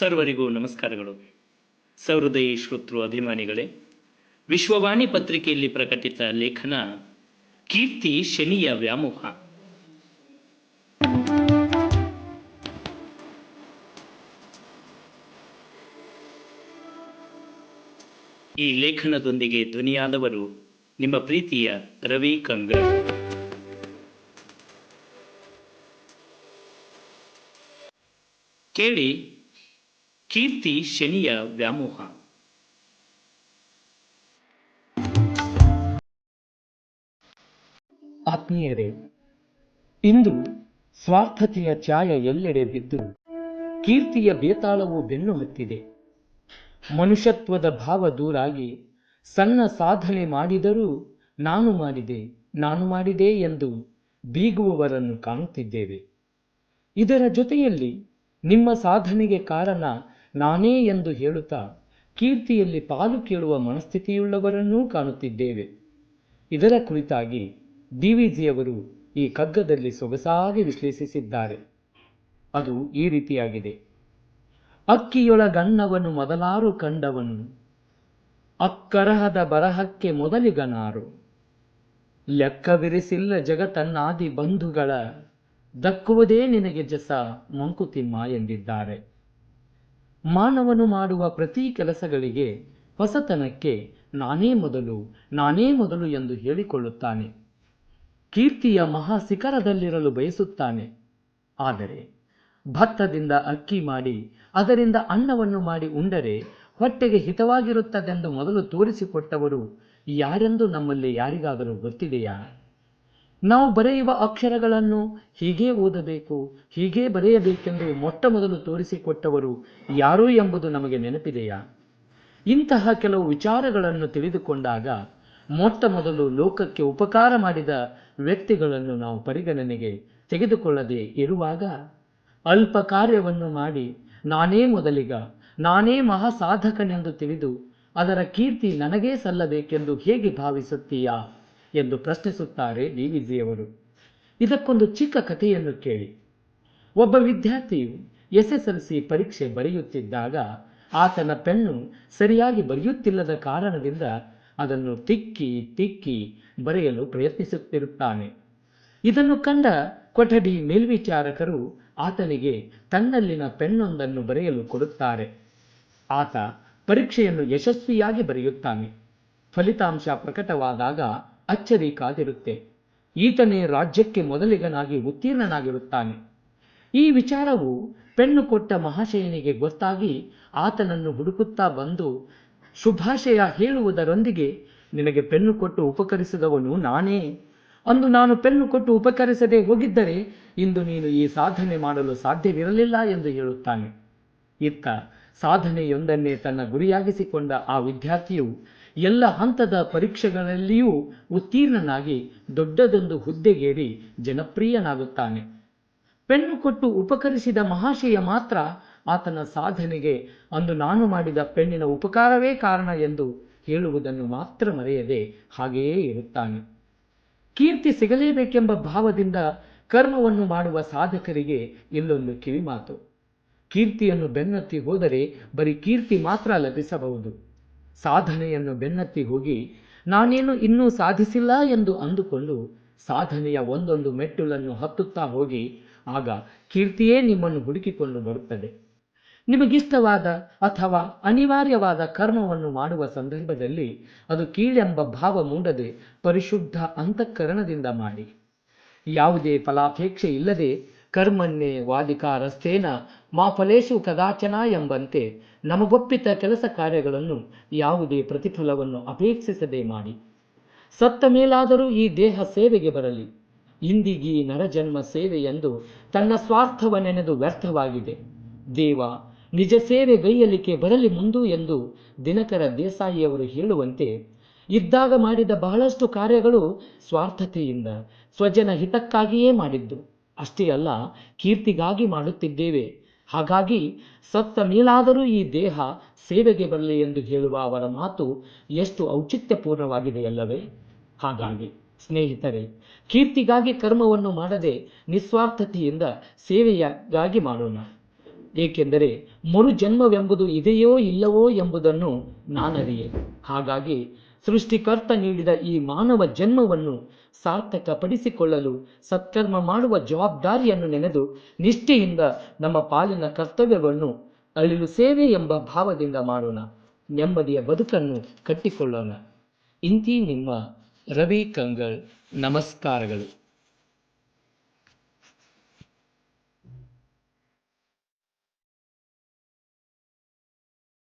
ಸರ್ವರಿಗೂ ನಮಸ್ಕಾರಗಳು. ಸಹೃದಯಿ ಶ್ರೋತೃ ಅಭಿಮಾನಿಗಳೇ, ವಿಶ್ವವಾಣಿ ಪತ್ರಿಕೆಯಲ್ಲಿ ಪ್ರಕಟಿತ ಲೇಖನ ಕೀರ್ತಿ ಶನಿಯ ವ್ಯಾಮೋಹ. ಈ ಲೇಖನದೊಂದಿಗೆ ಧ್ವನಿಯಾದವರು ನಿಮ್ಮ ಪ್ರೀತಿಯ ರವಿ ಕಂಗ. ಕೇಳಿ ಕೀರ್ತಿ ಶನಿಯ ವ್ಯಾಮೋಹ. ಆತ್ಮೀಯರೇ, ಇಂದು ಸ್ವಾರ್ಥತೆಯ ಛಾಯ ಎಲ್ಲೆಡೆ ಬಿದ್ದು ಕೀರ್ತಿಯ ಬೇತಾಳವು ಬೆನ್ನು ಹತ್ತಿದೆ. ಮನುಷ್ಯತ್ವದ ಭಾವ ದೂರಾಗಿ ಸಣ್ಣ ಸಾಧನೆ ಮಾಡಿದರೂ ನಾನು ಮಾಡಿದೆ ನಾನು ಮಾಡಿದೆ ಎಂದು ಬೀಗುವವರನ್ನು ಕಾಣುತ್ತಿದ್ದೇವೆ. ಇದರ ಜೊತೆಯಲ್ಲಿ ನಿಮ್ಮ ಸಾಧನೆಗೆ ಕಾರಣ ನಾನೇ ಎಂದು ಹೇಳುತ್ತಾ ಕೀರ್ತಿಯಲ್ಲಿ ಪಾಲು ಕೇಳುವ ಮನಸ್ಥಿತಿಯುಳ್ಳವರನ್ನೂ ಕಾಣುತ್ತಿದ್ದೇವೆ. ಇದರ ಕುರಿತಾಗಿ ಡಿವಿಜಿಯವರು ಈ ಕಗ್ಗದಲ್ಲಿ ಸೊಗಸಾಗಿ ವಿಶ್ಲೇಷಿಸಿದ್ದಾರೆ. ಅದು ಈ ರೀತಿಯಾಗಿದೆ. ಅಕ್ಕಿಯೊಳಗನ್ನವನು ಮೊದಲಾರು ಕಂಡವನು, ಅಕ್ಕರಹದ ಬರಹಕ್ಕೆ ಮೊದಲಿಗನಾರು. ಲೆಕ್ಕವಿರಿಸಿಲ್ಲ ಜಗತ್ತನ್ನಾದಿ ಬಂಧುಗಳ, ದಕ್ಕುವುದೇ ನಿನಗೆ ಜಸ ಮಂಕುತಿಮ್ಮ ಎಂದಿದ್ದಾರೆ. ಮಾನವನು ಮಾಡುವ ಪ್ರತಿ ಕೆಲಸಗಳಿಗೆ ಹೊಸತನಕ್ಕೆ ನಾನೇ ಮೊದಲು ನಾನೇ ಮೊದಲು ಎಂದು ಹೇಳಿಕೊಳ್ಳುತ್ತಾನೆ. ಕೀರ್ತಿಯ ಮಹಾ ಶಿಖರದಲ್ಲಿರಲು ಬಯಸುತ್ತಾನೆ. ಆದರೆ ಭತ್ತದಿಂದ ಅಕ್ಕಿ ಮಾಡಿ, ಅದರಿಂದ ಅನ್ನವನ್ನು ಮಾಡಿ ಉಂಡರೆ ಹೊಟ್ಟೆಗೆ ಹಿತವಾಗಿರುತ್ತದೆಂದು ಮೊದಲು ತೋರಿಸಿಕೊಟ್ಟವರು ಯಾರೆಂದು ನಮ್ಮಲ್ಲಿ ಯಾರಿಗಾದರೂ ಗೊತ್ತಿದೆಯಾ? ನಾವು ಬರೆಯುವ ಅಕ್ಷರಗಳನ್ನು ಹೀಗೇ ಓದಬೇಕು, ಹೀಗೇ ಬರೆಯಬೇಕೆಂದು ಮೊಟ್ಟ ಮೊದಲು ತೋರಿಸಿಕೊಟ್ಟವರು ಯಾರು ಎಂಬುದು ನಮಗೆ ನೆನಪಿದೆಯಾ? ಇಂತಹ ಕೆಲವು ವಿಚಾರಗಳನ್ನು ತಿಳಿದುಕೊಂಡಾಗ ಮೊಟ್ಟ ಮೊದಲು ಲೋಕಕ್ಕೆ ಉಪಕಾರ ಮಾಡಿದ ವ್ಯಕ್ತಿಗಳನ್ನು ನಾವು ಪರಿಗಣನೆಗೆ ತೆಗೆದುಕೊಳ್ಳದೆ ಇರುವಾಗ ಅಲ್ಪ ಕಾರ್ಯವನ್ನು ಮಾಡಿ ನಾನೇ ಮೊದಲಿಗ, ನಾನೇ ಮಹಾಸಾಧಕನೆಂದು ತಿಳಿದು ಅದರ ಕೀರ್ತಿ ನನಗೇ ಸಲ್ಲಬೇಕೆಂದು ಹೇಗೆ ಭಾವಿಸುತ್ತೀಯಾ? ಎಂದು ಪ್ರಶ್ನಿಸುತ್ತಾರೆ ಡಿ ವಿಜಿಯವರು ಇದಕ್ಕೊಂದು ಚಿಕ್ಕ ಕಥೆಯನ್ನು ಕೇಳಿ. ಒಬ್ಬ ವಿದ್ಯಾರ್ಥಿಯು ಎಸ್ ಎಸ್ ಎಲ್ ಸಿ ಪರೀಕ್ಷೆ ಬರೆಯುತ್ತಿದ್ದಾಗ ಆತನ ಪೆನ್ನು ಸರಿಯಾಗಿ ಬರೆಯುತ್ತಿಲ್ಲದ ಕಾರಣದಿಂದ ಅದನ್ನು ತಿಕ್ಕಿ ತಿಕ್ಕಿ ಬರೆಯಲು ಪ್ರಯತ್ನಿಸುತ್ತಿರುತ್ತಾನೆ. ಇದನ್ನು ಕಂಡ ಕೊಠಡಿ ಮೇಲ್ವಿಚಾರಕರು ಆತನಿಗೆ ತನ್ನಲ್ಲಿನ ಪೆನ್ನೊಂದನ್ನು ಬರೆಯಲು ಕೊಡುತ್ತಾರೆ. ಆತ ಪರೀಕ್ಷೆಯನ್ನು ಯಶಸ್ವಿಯಾಗಿ ಬರೆಯುತ್ತಾನೆ. ಫಲಿತಾಂಶ ಪ್ರಕಟವಾದಾಗ ಅಚ್ಚರಿ ಕಾದಿರುತ್ತೆ ಈತನೇ ರಾಜ್ಯಕ್ಕೆ ಮೊದಲಿಗನಾಗಿ ಉತ್ತೀರ್ಣನಾಗಿರುತ್ತಾನೆ. ಈ ವಿಚಾರವು ಪೆಣ್ಣು ಕೊಟ್ಟ ಮಹಾಶಯನಿಗೆ ಗೊತ್ತಾಗಿ ಆತನನ್ನು ಹುಡುಕುತ್ತಾ ಬಂದು ಶುಭಾಶಯ ಹೇಳುವುದರೊಂದಿಗೆ, ನಿನಗೆ ಪೆನ್ನು ಕೊಟ್ಟು ಉಪಕರಿಸಿದವನು ನಾನೇ? ಅಂದು ನಾನು ಪೆನ್ನು ಕೊಟ್ಟು ಉಪಕರಿಸದೆ ಹೋಗಿದ್ದರೆ ಇಂದು ನೀನು ಈ ಸಾಧನೆ ಮಾಡಲು ಸಾಧ್ಯವಿರಲಿಲ್ಲ ಎಂದು ಹೇಳುತ್ತಾನೆ. ಇತ್ತ ಸಾಧನೆಯೊಂದನ್ನೇ ತನ್ನ ಗುರಿಯಾಗಿಸಿಕೊಂಡ ಆ ವಿದ್ಯಾರ್ಥಿಯು ಎಲ್ಲ ಹಂತದ ಪರೀಕ್ಷೆಗಳಲ್ಲಿಯೂ ಉತ್ತೀರ್ಣನಾಗಿ ದೊಡ್ಡದೊಂದು ಹುದ್ದೆಗೇರಿ ಜನಪ್ರಿಯನಾಗುತ್ತಾನೆ. ಪೆಣ್ಣು ಕೊಟ್ಟು ಉಪಕರಿಸಿದ ಮಹಾಶಯ ಮಾತ್ರ ಆತನ ಸಾಧನೆಗೆ ಅಂದು ನಾನು ಮಾಡಿದ ಪೆಣ್ಣಿನ ಉಪಕಾರವೇ ಕಾರಣ ಎಂದು ಹೇಳುವುದನ್ನು ಮಾತ್ರ ಮರೆಯದೆ ಹಾಗೆಯೇ ಇರುತ್ತಾನೆ. ಕೀರ್ತಿ ಸಿಗಲೇಬೇಕೆಂಬ ಭಾವದಿಂದ ಕರ್ಮವನ್ನು ಮಾಡುವ ಸಾಧಕರಿಗೆ ಇಲ್ಲೊಂದು ಕಿವಿಮಾತು. ಕೀರ್ತಿಯನ್ನು ಬೆನ್ನತ್ತಿ ಹೋದರೆ ಬರೀ ಕೀರ್ತಿ ಮಾತ್ರ ಲಭಿಸಬಹುದು. ಸಾಧನೆಯನ್ನು ಬೆನ್ನತ್ತಿ ಹೋಗಿ, ನಾನೇನು ಇನ್ನೂ ಸಾಧಿಸಿಲ್ಲ ಎಂದು ಅಂದುಕೊಂಡು ಸಾಧನೆಯ ಒಂದೊಂದು ಮೆಟ್ಟುಲನ್ನು ಹತ್ತುತ್ತಾ ಹೋಗಿ, ಆಗ ಕೀರ್ತಿಯೇ ನಿಮ್ಮನ್ನು ಹುಡುಕಿಕೊಂಡು ಬರುತ್ತದೆ. ನಿಮಗಿಷ್ಟವಾದ ಅಥವಾ ಅನಿವಾರ್ಯವಾದ ಕರ್ಮವನ್ನು ಮಾಡುವ ಸಂದರ್ಭದಲ್ಲಿ ಅದು ಕೀಳೆಂಬ ಭಾವ ಮೂಡದೆ ಪರಿಶುದ್ಧ ಅಂತಃಕರಣದಿಂದ ಮಾಡಿ. ಯಾವುದೇ ಫಲಾಪೇಕ್ಷೆ ಇಲ್ಲದೆ ಕರ್ಮನ್ನೇ ವಾದಿಕಾರಸ್ಥೇನ ಮಾ ಫಲೇಶು ಕದಾಚನ ಎಂಬಂತೆ ನಮಗೊಪ್ಪಿತ ಕೆಲಸ ಕಾರ್ಯಗಳನ್ನು ಯಾವುದೇ ಪ್ರತಿಫಲವನ್ನು ಅಪೇಕ್ಷಿಸದೆ ಮಾಡಿ. ಸತ್ತ ಮೇಲಾದರೂ ಈ ದೇಹ ಸೇವೆಗೆ ಬರಲಿ. ಇಂದಿಗೀ ನರಜನ್ಮ ಸೇವೆ ಎಂದು ತನ್ನ ಸ್ವಾರ್ಥವ ನೆನೆದು ವ್ಯರ್ಥವಾಗಿದೆ. ದೇವ, ನಿಜ ಸೇವೆ ಗೈಯಲಿಕೆ ಬರಲಿ ಮುಂದು ಎಂದು ದಿನಕರ ದೇಸಾಯಿಯವರು ಹೇಳುವಂತೆ ಇದ್ದಾಗ ಮಾಡಿದ ಬಹಳಷ್ಟು ಕಾರ್ಯಗಳು ಸ್ವಾರ್ಥತೆಯಿಂದ ಸ್ವಜನ ಹಿತಕ್ಕಾಗಿಯೇ ಮಾಡಿದ್ದು. ಅಷ್ಟೇ ಅಲ್ಲ, ಕೀರ್ತಿಗಾಗಿ ಮಾಡುತ್ತಿದ್ದೇವೆ. ಹಾಗಾಗಿ ಸತ್ತ ಮೇಲಾದರೂ ಈ ದೇಹ ಸೇವೆಗೆ ಬರಲಿ ಎಂದು ಹೇಳುವ ಅವರ ಮಾತು ಎಷ್ಟು ಔಚಿತ್ಯಪೂರ್ಣವಾಗಿದೆಯಲ್ಲವೇ ಹಾಗಾಗಿ ಸ್ನೇಹಿತರೆ, ಕೀರ್ತಿಗಾಗಿ ಕರ್ಮವನ್ನು ಮಾಡದೆ ನಿಸ್ವಾರ್ಥತೆಯಿಂದ ಸೇವೆಯಾಗಿ ಮಾಡೋಣ. ಏಕೆಂದರೆ ಮರುಜನ್ಮವೆಂಬುದು ಇದೆಯೋ ಇಲ್ಲವೋ ಎಂಬುದನ್ನು ನಾನರಿಯೆ. ಹಾಗಾಗಿ ಸೃಷ್ಟಿಕರ್ತ ನೀಡಿದ ಈ ಮಾನವ ಜನ್ಮವನ್ನು ಸಾರ್ಥಕಪಡಿಸಿಕೊಳ್ಳಲು ಸತ್ಕರ್ಮ ಮಾಡುವ ಜವಾಬ್ದಾರಿಯನ್ನು ನೆನೆದು ನಿಷ್ಠೆಯಿಂದ ನಮ್ಮ ಪಾಲಿನ ಕರ್ತವ್ಯವನ್ನು ಅಳಿಲು ಸೇವೆ ಎಂಬ ಭಾವದಿಂದ ಮಾಡೋಣ. ನೆಮ್ಮದಿಯ ಬದುಕನ್ನು ಕಟ್ಟಿಕೊಳ್ಳೋಣ. ಇಂತಿ ನಿಮ್ಮ ರವಿ ಕಂಗಳ್ ನಮಸ್ಕಾರಗಳು.